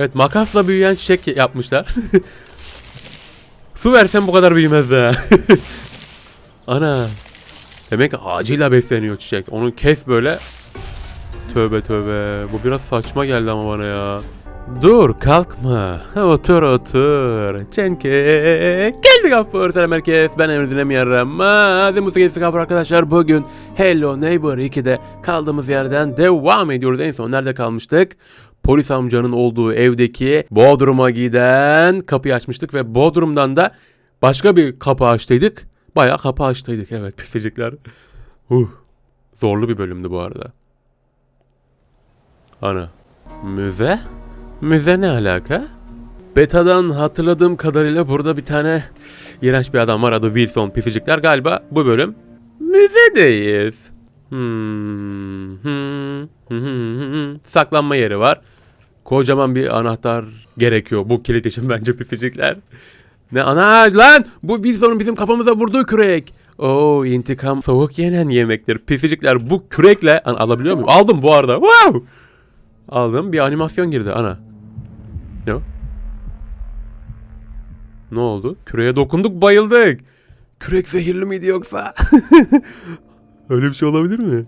Evet makasla büyüyen çiçek yapmışlar. Su versen bu kadar büyümez de. Ana. Demek ki besleniyor çiçek. Onu kes böyle. Tövbe tövbe. Bu biraz saçma geldi ama bana ya. Dur kalkma. Otur otur. Çenke. Geldi Gafur. Selam herkes. Ben Emre Dinlemiyorum. Hadi Musa Gafur arkadaşlar. Bugün Hello Neighbor 2'de kaldığımız yerden devam ediyoruz. En son nerede kalmıştık? Polis amcanın olduğu evdeki Bodrum'a giden kapıyı açmıştık ve Bodrum'dan da başka bir kapı açtıydık. Bayağı kapı açtıydık evet pisicikler. Uh, zorlu bir bölümdü bu arada. Ana. Müze? Müze ne alaka? Beta'dan hatırladığım kadarıyla burada bir tane iğrenç bir adam var adı Wilson pisicikler galiba bu bölüm müzedeyiz. Hmm, hmm, hmm, hmm, hmm. Saklanma yeri var. Kocaman bir anahtar gerekiyor bu kilit için bence pisicikler. Ne ana lan bu Wilson'un bizim kafamıza vurduğu kürek. Oo intikam soğuk yenen yemektir. Pisicikler bu kürekle Ana, alabiliyor muyum? Aldım bu arada. Wow! Aldım bir animasyon girdi ana. Ne? Ne oldu? Küreğe dokunduk bayıldık. Kürek zehirli miydi yoksa? Öyle bir şey olabilir mi?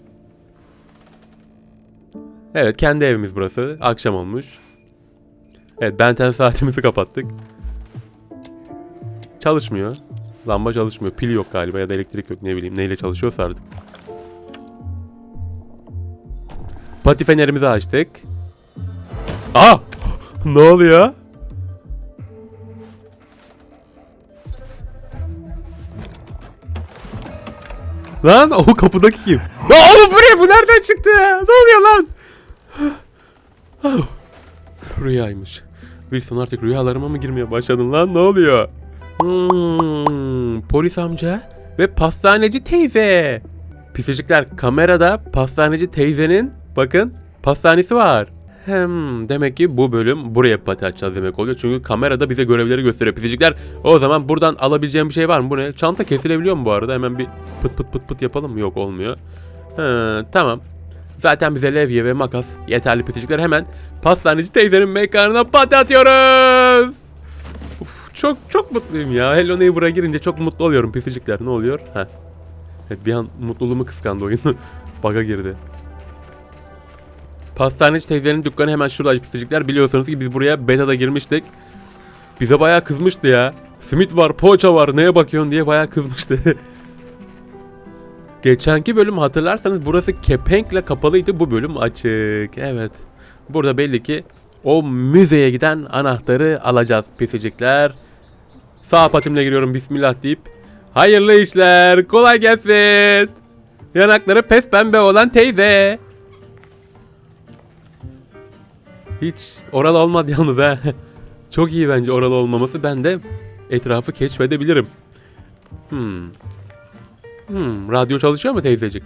Evet kendi evimiz burası. Akşam olmuş. Evet benten saatimizi kapattık. Çalışmıyor. Lamba çalışmıyor. Pil yok galiba ya da elektrik yok ne bileyim neyle çalışıyorsa artık. Pati fenerimizi açtık. Aa! ne oluyor? Lan o kapıdaki kim? Ya oğlum bu ne? Bu nereden çıktı ya? Ne oluyor lan? Rüyaymış. Wilson artık rüyalarıma mı girmeye başladın lan? Ne oluyor? Hmm, polis amca ve pastaneci teyze. Pisicikler kamerada pastaneci teyzenin bakın pastanesi var. Hem demek ki bu bölüm buraya pati açacağız demek oluyor. Çünkü kamerada bize görevleri gösteriyor pisicikler. O zaman buradan alabileceğim bir şey var mı? Bu ne? Çanta kesilebiliyor mu bu arada? Hemen bir pıt pıt pıt pıt yapalım mı? Yok olmuyor. He, tamam. Zaten bize levye ve makas yeterli pisicikler. Hemen pastaneci teyzenin mekanına pati atıyoruz. Uf, çok çok mutluyum ya. Hello Neighbor'a girince çok mutlu oluyorum pisicikler. Ne oluyor? Heh. Evet bir an mutluluğumu kıskandı oyun. Baga girdi. Pastaneci teyzenin dükkanı hemen şurada pisicikler. Biliyorsunuz ki biz buraya beta'da girmiştik. Bize bayağı kızmıştı ya. Simit var, poğaça var, neye bakıyorsun diye bayağı kızmıştı. Geçenki bölüm hatırlarsanız burası kepenkle kapalıydı. Bu bölüm açık. Evet. Burada belli ki o müzeye giden anahtarı alacağız pisicikler. Sağ patimle giriyorum bismillah deyip. Hayırlı işler. Kolay gelsin. Yanakları pes pembe olan teyze. Hiç oralı olmadı yalnız ha. Çok iyi bence oralı olmaması. Ben de etrafı keşfedebilirim. Hmm. Hmm, radyo çalışıyor mu teyzecik?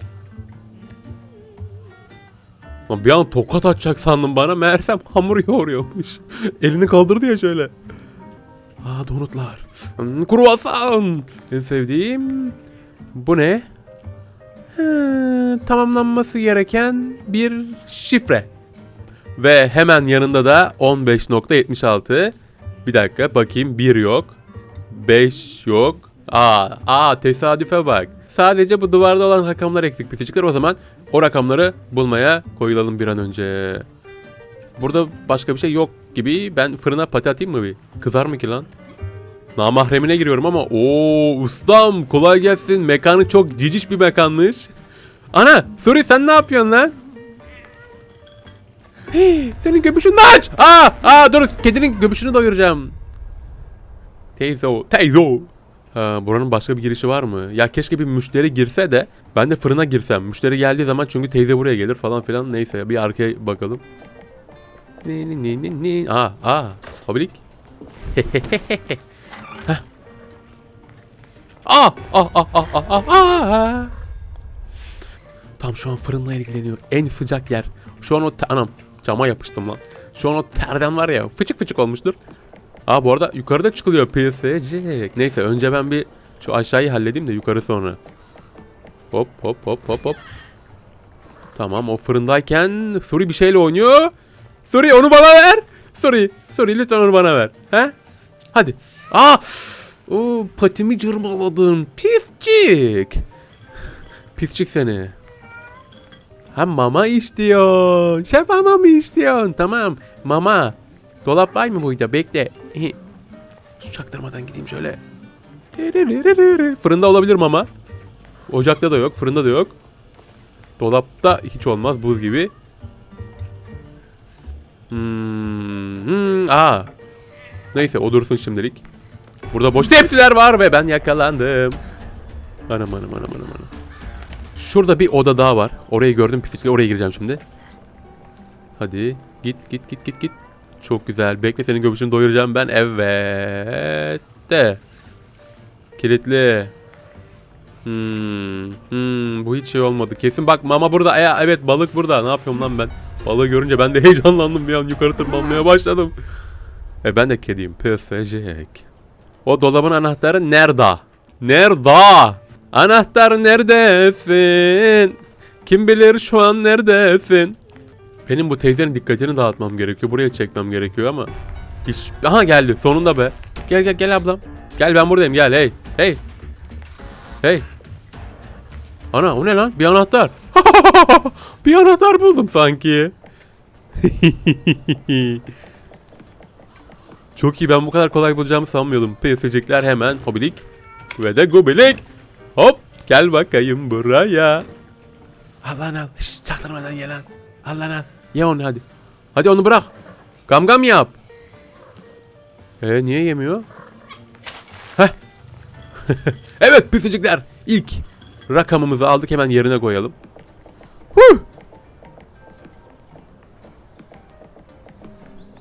Lan bir an tokat atacak sandım bana. Meğersem hamur yoğuruyormuş. Elini kaldırdı ya şöyle. Aa donutlar. Hmm, kruvasan. En sevdiğim. Bu ne? He, tamamlanması gereken bir şifre. Ve hemen yanında da 15.76. Bir dakika bakayım 1 yok. 5 yok. Aa, aa tesadüfe bak. Sadece bu duvarda olan rakamlar eksik bitecekler. O zaman o rakamları bulmaya koyulalım bir an önce. Burada başka bir şey yok gibi. Ben fırına pati atayım mı bir? Kızar mı ki lan? Namahremine giriyorum ama o ustam kolay gelsin. Mekanı çok ciciş bir mekanmış. Ana Suri sen ne yapıyorsun lan? Senin göbüşünü aç. Aa, aa dur kedinin göbüşünü doyuracağım. Teyze o, teyze o. Ha, buranın başka bir girişi var mı? Ya keşke bir müşteri girse de ben de fırına girsem. Müşteri geldiği zaman çünkü teyze buraya gelir falan filan. Neyse bir arkaya bakalım. Ne ne ne ne ne. Aa, aa. Heh. Aa, aa, aa, aa, aa, aa. Tam şu an fırınla ilgileniyor. En sıcak yer. Şu an o anam cama yapıştım lan. Şu an o terden var ya fıçık fıçık olmuştur. Aa bu arada yukarıda çıkılıyor PSC. Neyse önce ben bir şu aşağıyı halledeyim de yukarı sonra. Hop hop hop hop hop. Tamam o fırındayken Suri bir şeyle oynuyor. Suri onu bana ver. Sorry. Sorry lütfen onu bana ver. He? Hadi. Aa! Oo, patimi cırmaladın. Piscik. Piscik seni. Ha mama istiyorsun. Şef mama mı istiyorsun? Tamam. Mama. Dolap var mı burada? Bekle. Şu çaktırmadan gideyim şöyle. Fırında olabilir mama. Ocakta da yok. Fırında da yok. Dolapta hiç olmaz. Buz gibi. Hmm, aa. Neyse o dursun şimdilik. Burada boş tepsiler var ve ben yakalandım. Anam anam anam anam anam. Şurada bir oda daha var. Orayı gördüm pislikle oraya gireceğim şimdi. Hadi git git git git git. Çok güzel. Bekle senin göbüşünü doyuracağım ben. Evet de. Kilitli. Hmm, hmm, bu hiç şey olmadı. Kesin bak mama burada. E, evet balık burada. Ne yapıyorum lan ben? Balığı görünce ben de heyecanlandım bir an yukarı tırmanmaya başladım. E ben de kediyim. Pösecek. O dolabın anahtarı nerede? Nerede? Anahtar neredesin? Kim bilir şu an neredesin? Benim bu teyzenin dikkatini dağıtmam gerekiyor. Buraya çekmem gerekiyor ama. Hiç... Aha geldi sonunda be. Gel gel gel ablam. Gel ben buradayım gel hey. Hey. Hey. Ana o ne lan? Bir anahtar. bir anahtar buldum sanki. Çok iyi ben bu kadar kolay bulacağımı sanmıyordum. PSC'likler hemen hobilik ve de gubilik. Hop gel bakayım buraya. Al lan al. Şşş çaktırmadan gel lan. Al al. Ye onu hadi. Hadi onu bırak. Gam gam yap. E niye yemiyor? Heh. evet pisicikler. İlk rakamımızı aldık hemen yerine koyalım. Huh!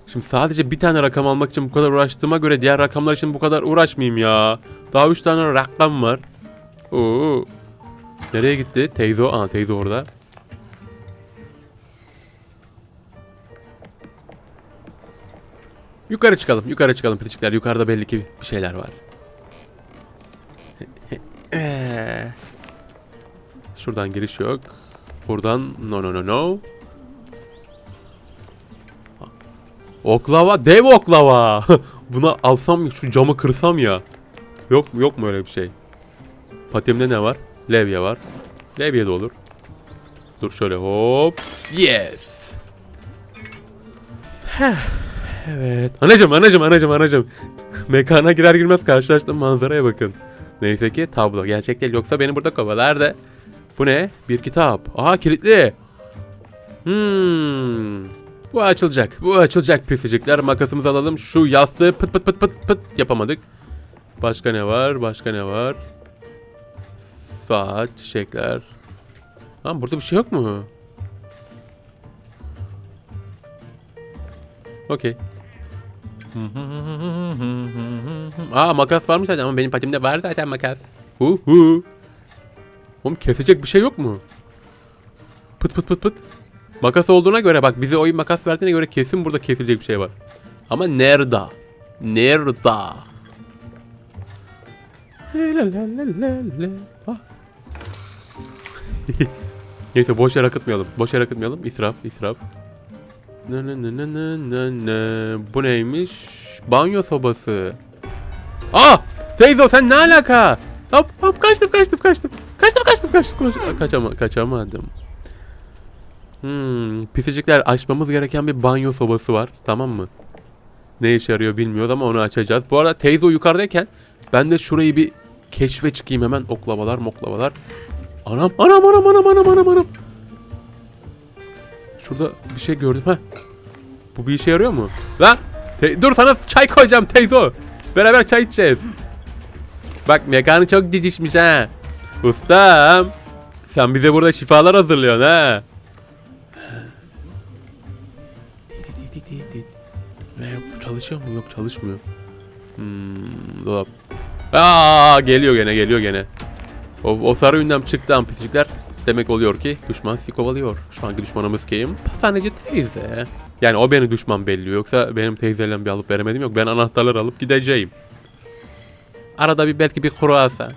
Şimdi sadece bir tane rakam almak için bu kadar uğraştığıma göre diğer rakamlar için bu kadar uğraşmayayım ya. Daha üç tane rakam var. Oo. Nereye gitti? Teyze. Aa teyze orada. Yukarı çıkalım. Yukarı çıkalım piçikler. Yukarıda belli ki bir şeyler var. Şuradan giriş yok. Buradan no no no no. Oklava, dev oklava. Buna alsam şu camı kırsam ya. Yok mu yok mu öyle bir şey? Patimde ne var? Levye var. Levye de olur. Dur şöyle hop. Yes. Heh, evet. Anacım anacım anacım anacım. Mekana girer girmez karşılaştığım manzaraya bakın. Neyse ki tablo gerçek değil yoksa beni burada kovalardı. Bu ne? Bir kitap. Aha kilitli. Hmm. Bu açılacak. Bu açılacak pisicikler. Makasımızı alalım. Şu yastığı pıt pıt pıt pıt pıt yapamadık. Başka ne var? Başka ne var? Saat, çiçekler. Lan burada bir şey yok mu? Okey. Aa makas varmış zaten ama benim patimde var zaten makas. Hu hu. Oğlum kesecek bir şey yok mu? Pıt pıt pıt pıt. Makas olduğuna göre bak bize oyun makas verdiğine göre kesin burada kesilecek bir şey var. Ama nerede? Nerede? Ah. Neyse boş yer akıtmayalım. Boş yer akıtmayalım. İsraf, israf. Ne ne ne ne ne ne ne. Bu neymiş? Banyo sobası. Aa! Teyze sen ne alaka? Hop hop kaçtım kaçtım kaçtım. Kaçtım kaçtım kaçtım. kaçtım. Kaçama, kaçamadım. Hmm, pisicikler açmamız gereken bir banyo sobası var. Tamam mı? Ne işe yarıyor bilmiyoruz ama onu açacağız. Bu arada teyze yukarıdayken ben de şurayı bir keşfe çıkayım hemen. Oklavalar moklavalar. Anam anam anam anam anam anam anam. Şurada bir şey gördüm. Heh. Bu bir işe yarıyor mu? Lan te- dur sana çay koyacağım teyze. Beraber çay içeceğiz. Bak mekanı çok cicişmiş ha. Ustam. Sen bize burada şifalar hazırlıyorsun ha. Ve bu çalışıyor mu? Yok çalışmıyor. Hmm, dolap. Aa geliyor gene geliyor gene. O, o sarı ünlem çıktı ampisicikler. Demek oluyor ki düşman sizi kovalıyor. Şu anki düşmanımız kim? Pastaneci teyze. Yani o beni düşman belliyor. Yoksa benim teyzeyle bir alıp veremedim yok. Ben anahtarları alıp gideceğim. Arada bir belki bir kruvasan.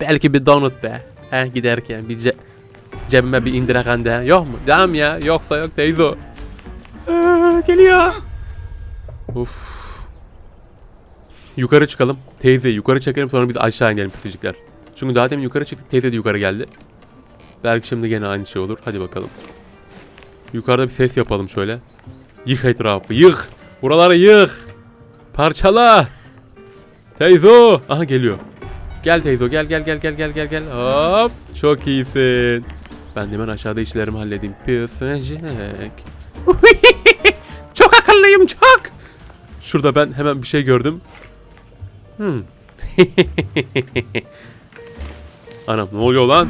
Belki bir donut be. He giderken bir ce cebime bir indirakande. Yok mu? Tamam ya. Yoksa yok teyze. Aa, geliyor. Of. Yukarı çıkalım. Teyze yukarı çekelim sonra biz aşağı inelim pisicikler. Çünkü daha demin yukarı çıktık teyze de yukarı geldi. Belki şimdi gene aynı şey olur. Hadi bakalım. Yukarıda bir ses yapalım şöyle. Yık etrafı yık. Buraları yık. Parçala. Teyzo. Aha geliyor. Gel Teyzo gel gel gel gel gel gel gel. Hop. Çok iyisin. Ben hemen aşağıda işlerimi halledeyim. Pisicik. çok akıllıyım çok. Şurada ben hemen bir şey gördüm. Hmm. Anam ne oluyor lan?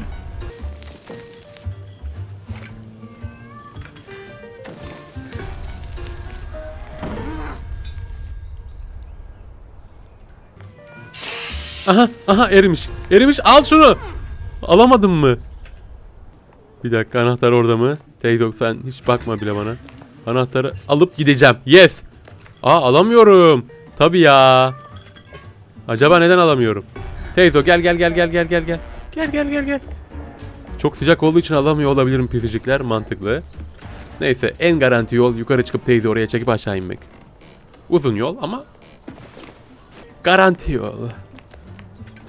Aha aha erimiş. Erimiş al şunu. Alamadın mı? Bir dakika anahtar orada mı? Teyzok sen hiç bakma bile bana. Anahtarı alıp gideceğim. Yes. Aa alamıyorum. Tabii ya. Acaba neden alamıyorum? Teyzo gel gel gel gel gel gel gel. Gel gel gel gel. Çok sıcak olduğu için alamıyor olabilirim pisicikler mantıklı. Neyse en garanti yol yukarı çıkıp teyze oraya çekip aşağı inmek. Uzun yol ama garanti yol.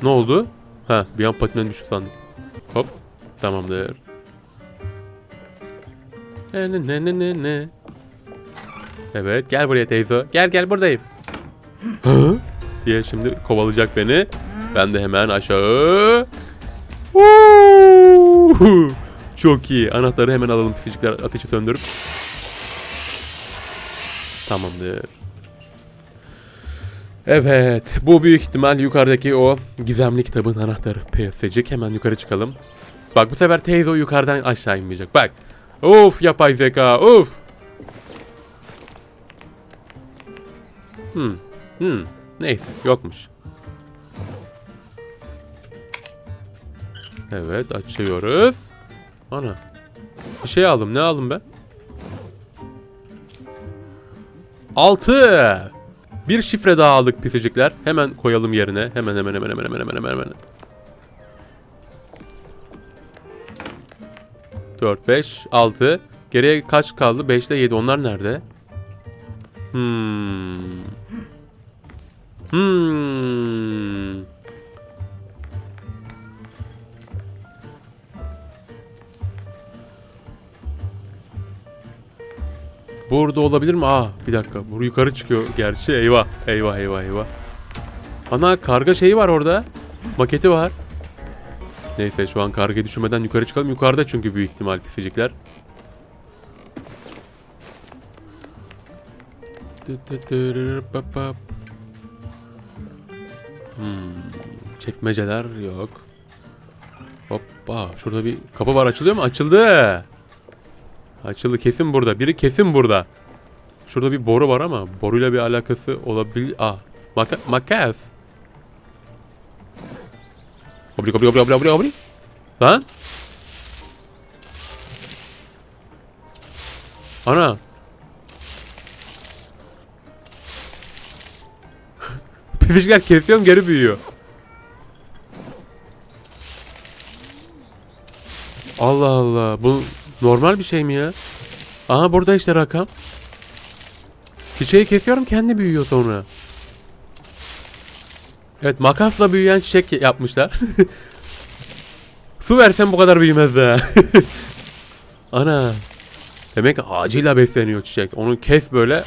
Ne oldu? Ha bir an patinden düştü sandım. Hop tamamdır. Ne ne ne ne ne ne. Evet gel buraya teyze. Gel gel buradayım. Hı? diye şimdi kovalayacak beni. Ben de hemen aşağı. Çok iyi. Anahtarı hemen alalım pisicikler ateşi söndürüp. Tamamdır. Evet. Bu büyük ihtimal yukarıdaki o gizemli kitabın anahtarı. PS'cik. Hemen yukarı çıkalım. Bak bu sefer teyze o yukarıdan aşağı inmeyecek. Bak. Of yapay zeka. Of. Hmm. Hmm. Neyse yokmuş. Evet açıyoruz. Ana. Bir şey aldım. Ne aldım ben? Altı. Bir şifre daha aldık pisicikler. Hemen koyalım yerine. Hemen hemen hemen hemen hemen hemen hemen hemen. 4, 5, 6. Geriye kaç kaldı? 5 ile 7. Onlar nerede? Hmm. Hmm. Burada olabilir mi? Aa bir dakika. Bu yukarı çıkıyor gerçi. Eyvah. Eyvah eyvah eyvah. Ana karga şeyi var orada. Maketi var. Neyse şu an kargayı düşürmeden yukarı çıkalım. Yukarıda çünkü büyük ihtimal pisicikler. Hmm, çekmeceler yok. Hoppa şurada bir kapı var açılıyor mu? Açıldı. Açıldı kesin burada. Biri kesin burada. Şurada bir boru var ama boruyla bir alakası olabilir. Ah maka makas. Obri obri obri obri obri obri. Lan. Ana. Pisicikler kesiyorum geri büyüyor. Allah Allah. Bu normal bir şey mi ya? Aha burada işte rakam. Çiçeği kesiyorum kendi büyüyor sonra. Evet makasla büyüyen çiçek yapmışlar. Su versen bu kadar büyümez de. Ana. Demek ki ağacıyla besleniyor çiçek. Onu kes böyle.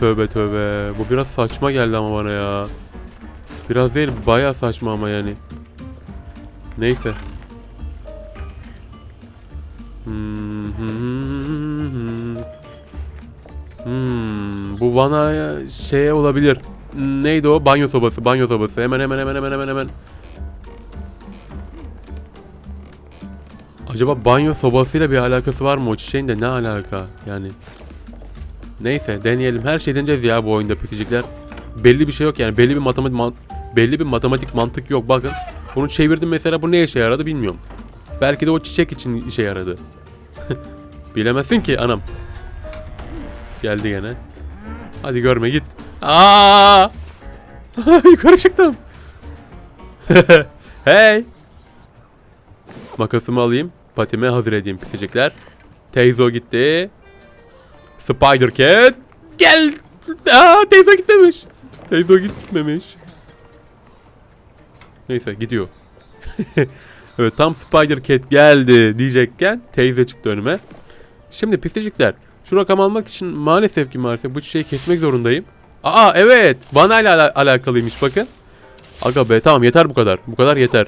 Tövbe tövbe. Bu biraz saçma geldi ama bana ya. Biraz değil baya saçma ama yani. Neyse. Hmm. Bu bana şey olabilir. Neydi o? Banyo sobası. Banyo sobası. Hemen hemen hemen hemen hemen hemen. Acaba banyo sobasıyla bir alakası var mı o çiçeğin de ne alaka yani? Neyse deneyelim. Her şey deneyeceğiz ya bu oyunda pisicikler. Belli bir şey yok yani. Belli bir matematik belli bir matematik mantık yok. Bakın. Bunu çevirdim mesela bu ne işe yaradı bilmiyorum. Belki de o çiçek için işe yaradı. Bilemezsin ki anam. Geldi gene. Hadi görme git. Aa! Yukarı çıktım. hey. Makasımı alayım. Patime hazır edeyim pisicikler. Teyzo gitti. Spider Cat. Gel Aa teyze gitmemiş. Teyze gitmemiş. Neyse gidiyor. Evet tam Spider Cat geldi diyecekken teyze çıktı önüme. Şimdi pisicikler. Şu rakam almak için maalesef ki maalesef bu çiçeği kesmek zorundayım. Aa evet bana ile ala- alakalıymış bakın. Aga be tamam yeter bu kadar. Bu kadar yeter.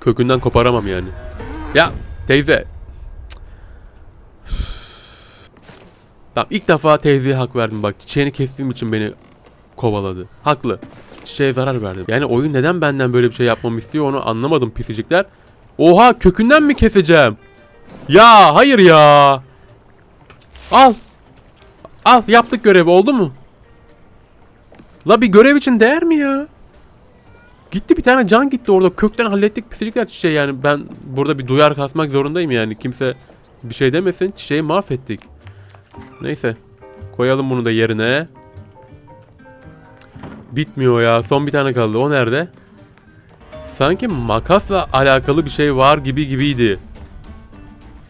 Kökünden koparamam yani. Ya teyze. Tamam ilk defa teyzeye hak verdim bak. Çiçeğini kestiğim için beni kovaladı. Haklı. Çiçeğe zarar verdim. Yani oyun neden benden böyle bir şey yapmamı istiyor onu anlamadım pisicikler. Oha kökünden mi keseceğim? Ya hayır ya. Al. Al yaptık görevi oldu mu? La bir görev için değer mi ya? Gitti bir tane can gitti orada kökten hallettik pisicikler çiçeği yani ben burada bir duyar kasmak zorundayım yani kimse bir şey demesin çiçeği mahvettik. Neyse koyalım bunu da yerine. Bitmiyor ya son bir tane kaldı o nerede? Sanki makasla alakalı bir şey var gibi gibiydi.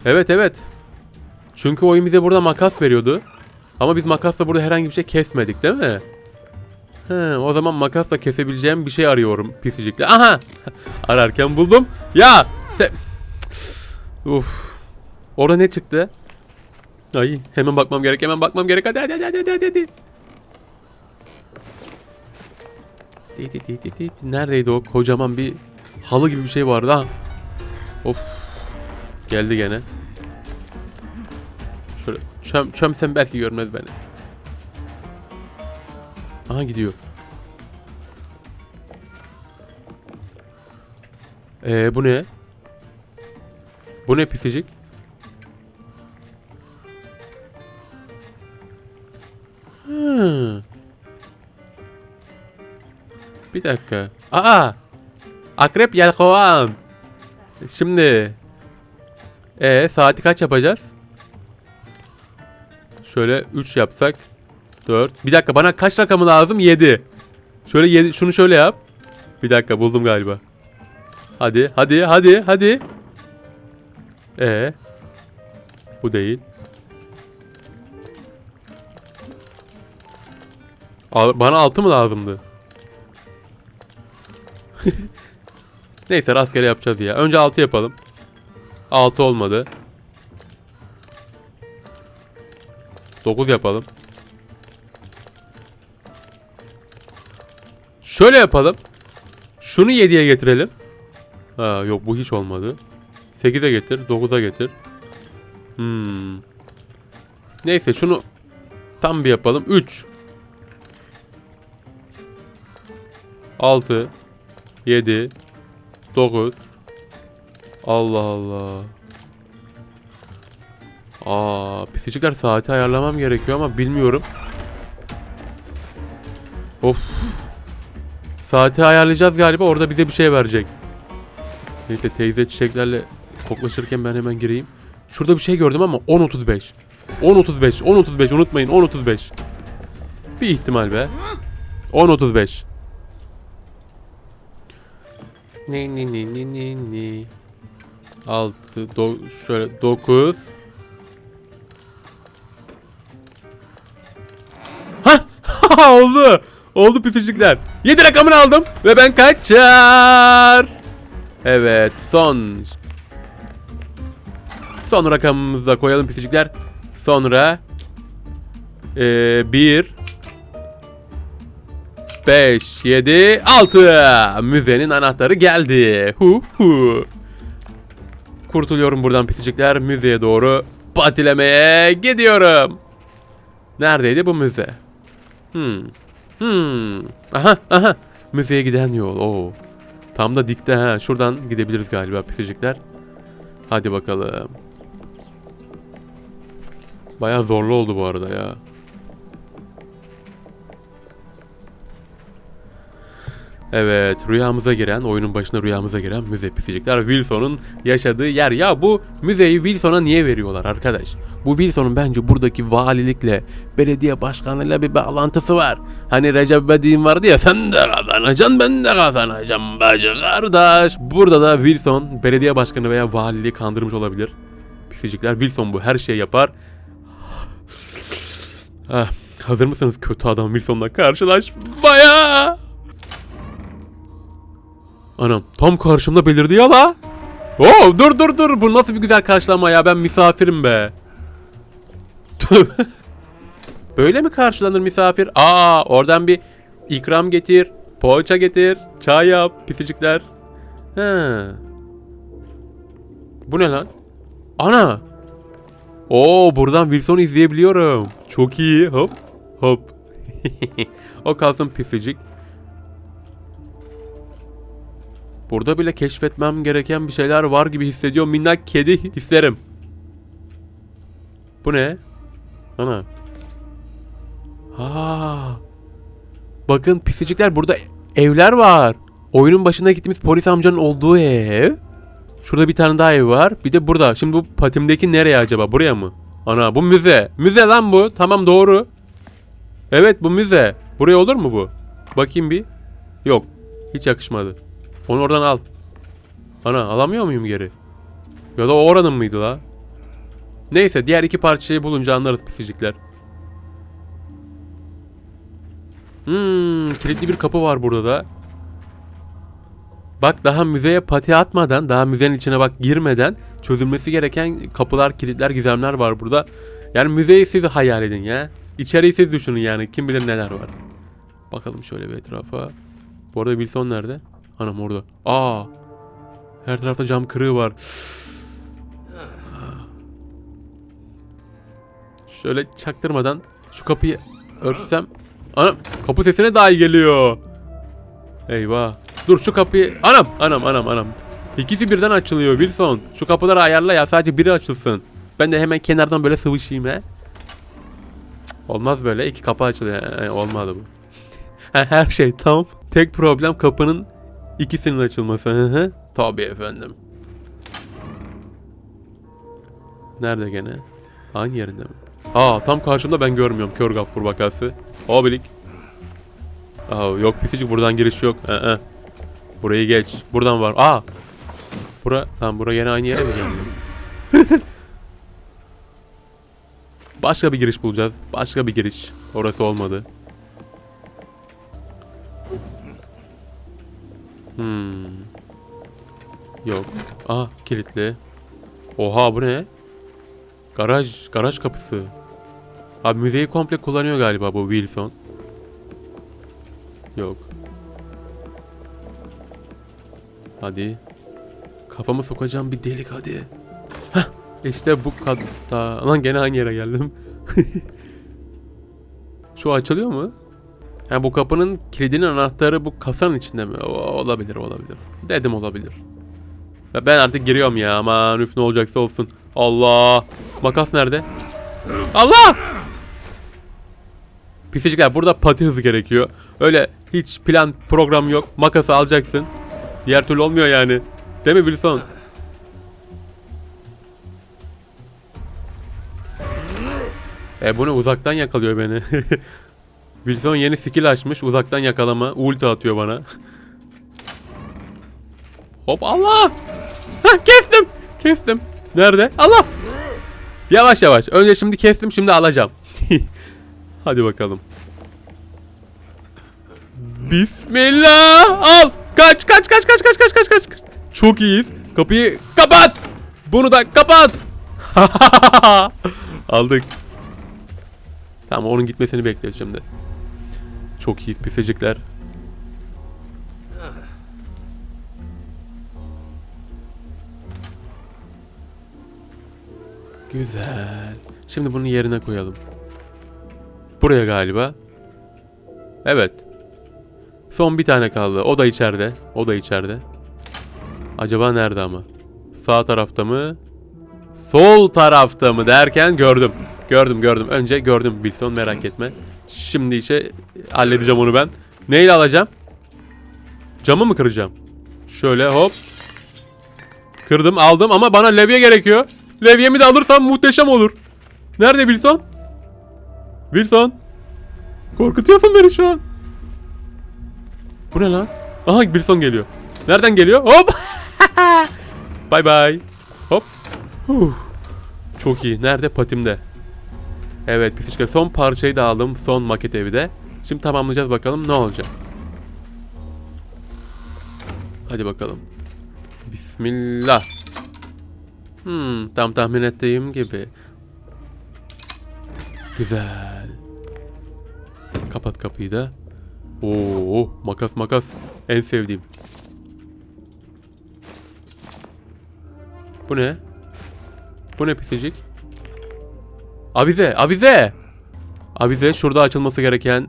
Evet evet. Çünkü oyun bize burada makas veriyordu. Ama biz makasla burada herhangi bir şey kesmedik değil mi? He, o zaman makasla kesebileceğim bir şey arıyorum pisicikle. Aha! Ararken buldum. Ya! Te... Uf. Orada ne çıktı? Ay hemen bakmam gerek hemen bakmam gerek. Hadi hadi hadi hadi hadi. Neredeydi o kocaman bir halı gibi bir şey vardı ha. Of. Geldi gene. Şöyle çöm, çömsem belki görmez beni. Aha gidiyor. Ee bu ne? Bu ne pisicik? Hı. Bir dakika. Aa! Akrep yelkovan. Şimdi. E saati kaç yapacağız? Şöyle 3 yapsak 4. Bir dakika bana kaç rakamı lazım? 7. Şöyle 7 şunu şöyle yap. Bir dakika buldum galiba. Hadi hadi hadi hadi. E Bu değil. Al- Bana 6 mı lazımdı? Neyse rastgele yapacağız ya. Önce 6 yapalım. 6 olmadı. 9 yapalım. Şöyle yapalım. Şunu 7'ye getirelim. Ha yok bu hiç olmadı. 8'e getir, 9'a getir. Hmm. Neyse şunu tam bir yapalım. 3 6 7 9 Allah Allah. Aa, pisicikler saati ayarlamam gerekiyor ama bilmiyorum. Of. Saati ayarlayacağız galiba orada bize bir şey verecek. Neyse teyze çiçeklerle koklaşırken ben hemen gireyim. Şurada bir şey gördüm ama 10.35. 10.35, 10.35 unutmayın 10.35. Bir ihtimal be. 10.35. Ne ne ne ne ne ne. 6 do, şöyle 9 Ha oldu. Oldu pisicikler. 7 rakamını aldım ve ben kaçar. Evet son. Son rakamımızı da koyalım pisicikler. Sonra ee, 1 5 7 6 müzenin anahtarı geldi. Hu hu. Kurtuluyorum buradan pisicikler. Müzeye doğru patilemeye gidiyorum. Neredeydi bu müze? Hmm. Hmm. Aha aha. Müzeye giden yol. Oo. Tam da dikte ha. Şuradan gidebiliriz galiba pisicikler. Hadi bakalım. Baya zorlu oldu bu arada ya. Evet, rüyamıza giren, oyunun başına rüyamıza giren müze pisicikler Wilson'un yaşadığı yer. Ya bu müzeyi Wilson'a niye veriyorlar arkadaş? Bu Wilson'un bence buradaki valilikle, belediye başkanıyla bir bağlantısı var. Hani Recep İvedik'in vardı ya sen de kazanacaksın ben de kazanacağım bacı kardeş. Burada da Wilson belediye başkanı veya valiliği kandırmış olabilir. Pisicikler Wilson bu her şeyi yapar. Ah, Hazır mısınız kötü adam Wilson'la karşılaşmaya? Anam tam karşımda belirdi ya la. Oo dur dur dur bu nasıl bir güzel karşılama ya ben misafirim be. Böyle mi karşılanır misafir? Aa oradan bir ikram getir, poğaça getir, çay yap, pisicikler. He. Bu ne lan? Ana! Oo buradan Wilson'u izleyebiliyorum. Çok iyi. Hop hop. o kalsın pisicik. Burada bile keşfetmem gereken bir şeyler var gibi hissediyorum. Minnak kedi hislerim. Bu ne? Ana. Ha. Bakın pisicikler burada evler var. Oyunun başına gittiğimiz polis amcanın olduğu ev. Şurada bir tane daha ev var. Bir de burada. Şimdi bu patimdeki nereye acaba? Buraya mı? Ana bu müze. Müze lan bu. Tamam doğru. Evet bu müze. Buraya olur mu bu? Bakayım bir. Yok. Hiç yakışmadı. Onu oradan al. Ana alamıyor muyum geri? Ya da o oranın mıydı la? Neyse diğer iki parçayı bulunca anlarız pisicikler. Hmm, kilitli bir kapı var burada da. Bak daha müzeye pati atmadan, daha müzenin içine bak girmeden çözülmesi gereken kapılar, kilitler, gizemler var burada. Yani müzeyi siz hayal edin ya. İçeriği siz düşünün yani. Kim bilir neler var. Bakalım şöyle bir etrafa. Bu arada Wilson nerede? Anam orada. Aa. Her tarafta cam kırığı var. Şöyle çaktırmadan şu kapıyı örtsem. Anam kapı sesine daha iyi geliyor. Eyvah. Dur şu kapıyı. Anam anam anam anam. İkisi birden açılıyor Wilson. Şu kapıları ayarla ya sadece biri açılsın. Ben de hemen kenardan böyle sıvışayım he. Olmaz böyle iki kapı açılıyor. Ee, olmadı bu. Her şey tam. Tek problem kapının ikisinin açılması. Hı hı. Tabii efendim. Nerede gene? Aynı yerinde mi? Aa tam karşımda ben görmüyorum. Kör gaffur vakası. Abilik. Aa yok pisicik buradan giriş yok. Ee, Burayı geç. Buradan var. Aa. Bura tamam bura yine aynı yere mi geldi? Başka bir giriş bulacağız. Başka bir giriş. Orası olmadı. Hmm. Yok. Aa kilitli. Oha bu ne? Garaj, garaj kapısı. Abi müzeyi komple kullanıyor galiba bu Wilson. Yok. Hadi. Kafamı sokacağım bir delik hadi. Heh, işte bu katta. Lan gene aynı yere geldim. Şu açılıyor mu? Ha bu kapının kilidinin anahtarı bu kasanın içinde mi? O, olabilir olabilir. Dedim olabilir. Ve ben artık giriyorum ya aman üf ne olacaksa olsun. Allah. Makas nerede? Allah! Pisicikler burada pati hızı gerekiyor. Öyle hiç plan program yok. Makası alacaksın. Diğer türlü olmuyor yani. Değil mi Wilson? E bunu uzaktan yakalıyor beni. Wilson yeni skill açmış. Uzaktan yakalama. Ulti atıyor bana. Hop Allah! Hah kestim. Kestim. Nerede? Allah! Yavaş yavaş. Önce şimdi kestim şimdi alacağım. Hadi bakalım. Bismillah! Al! Kaç kaç kaç kaç kaç kaç kaç. kaç. Çok iyiyiz. Kapıyı kapat. Bunu da kapat. Aldık. Tamam onun gitmesini bekliyoruz şimdi. Çok iyi pisecikler. Güzel. Şimdi bunu yerine koyalım. Buraya galiba. Evet. Son bir tane kaldı. O da içeride. O da içeride. Acaba nerede ama? Sağ tarafta mı? Sol tarafta mı derken gördüm. Gördüm gördüm. Önce gördüm Wilson merak etme. Şimdi işe halledeceğim onu ben. Neyle alacağım? Camı mı kıracağım? Şöyle hop. Kırdım aldım ama bana levye gerekiyor. Levyemi de alırsam muhteşem olur. Nerede Wilson? Wilson. Korkutuyorsun beni şu an. Bu ne lan? Aha Wilson geliyor. Nereden geliyor? Hop. bay bay. Hop. Huh. Çok iyi. Nerede? Patimde. Evet pisişka son parçayı da aldım. Son maket evi de. Şimdi tamamlayacağız bakalım ne olacak. Hadi bakalım. Bismillah. Hmm, tam tahmin ettiğim gibi. Güzel. Kapat kapıyı da. Oo, makas makas. En sevdiğim. Bu ne? Bu ne pisicik? Avize, avize! Avize şurada açılması gereken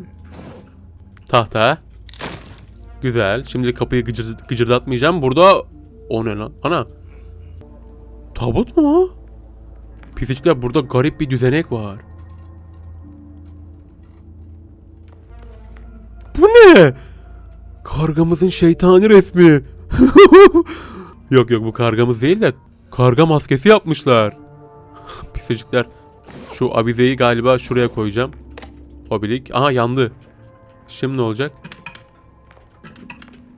tahta. Güzel. Şimdi kapıyı gıcır, gıcırdatmayacağım. Burada o ne lan? Ana. Tabut mu? Pisicikler burada garip bir düzenek var. Bu ne? Kargamızın şeytani resmi. yok yok bu kargamız değil de karga maskesi yapmışlar. Pisicikler. Şu avizeyi galiba şuraya koyacağım. Obilik. Aha yandı. Şimdi ne olacak?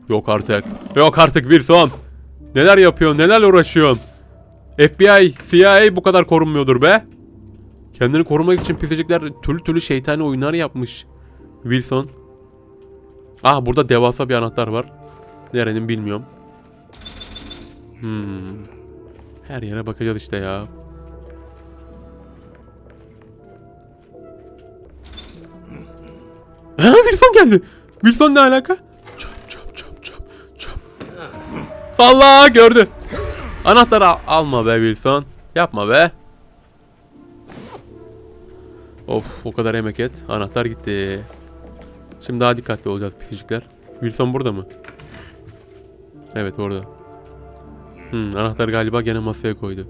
Yok artık. Yok artık bir son. Neler yapıyorsun? Nelerle uğraşıyorsun? FBI, CIA bu kadar korunmuyordur be. Kendini korumak için pisicikler türlü türlü şeytani oyunlar yapmış. Wilson. Ah burada devasa bir anahtar var. Nerenin bilmiyorum. Hmm. Her yere bakacağız işte ya. Ha Wilson geldi. Wilson ne alaka? Çöp çöp çöp çöp çöp. Allah gördü. Anahtarı al- alma be Wilson. Yapma be. Of o kadar emek et. Anahtar gitti. Şimdi daha dikkatli olacağız pisicikler. Wilson burada mı? Evet orada. Hmm, anahtar galiba gene masaya koydu.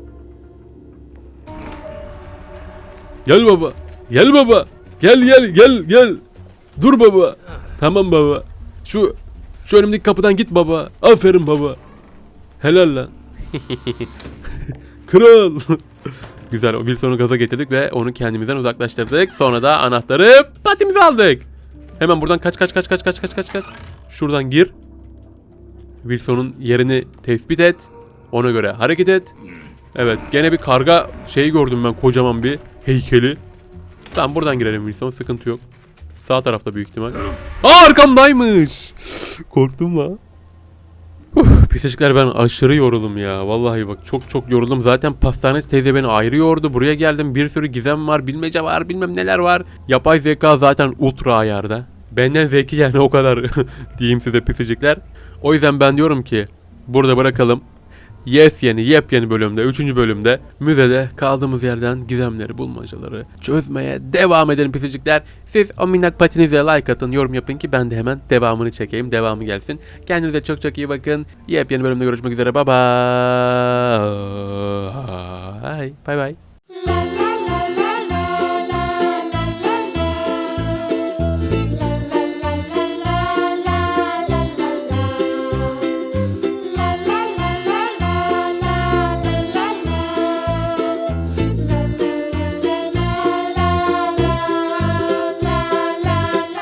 Gel baba. Gel baba. Gel gel gel gel. Dur baba. Tamam baba. Şu şu önümdeki kapıdan git baba. Aferin baba. Helal lan. Kral. Güzel. O Wilson'u gaza getirdik ve onu kendimizden uzaklaştırdık. Sonra da anahtarı patimize aldık. Hemen buradan kaç kaç kaç kaç kaç kaç kaç kaç. Şuradan gir. Wilson'un yerini tespit et. Ona göre hareket et. Evet gene bir karga şeyi gördüm ben kocaman bir heykeli. Tamam buradan girelim Wilson sıkıntı yok. Sağ tarafta büyük ihtimal. Aa arkamdaymış. Korktum la. Uf, Pisicikler ben aşırı yoruldum ya. Vallahi bak çok çok yoruldum. Zaten pastaneci teyze beni ayrı yordu. Buraya geldim bir sürü gizem var, bilmece var, bilmem neler var. Yapay zeka zaten ultra ayarda. Benden zeki yani o kadar diyeyim size pisicikler. O yüzden ben diyorum ki burada bırakalım. Yes yeni yepyeni bölümde 3. bölümde müzede kaldığımız yerden gizemleri bulmacaları çözmeye devam edelim pisicikler. Siz o minnak patinize like atın yorum yapın ki ben de hemen devamını çekeyim devamı gelsin. Kendinize çok çok iyi bakın. Yepyeni bölümde görüşmek üzere bye bye. Bye bye.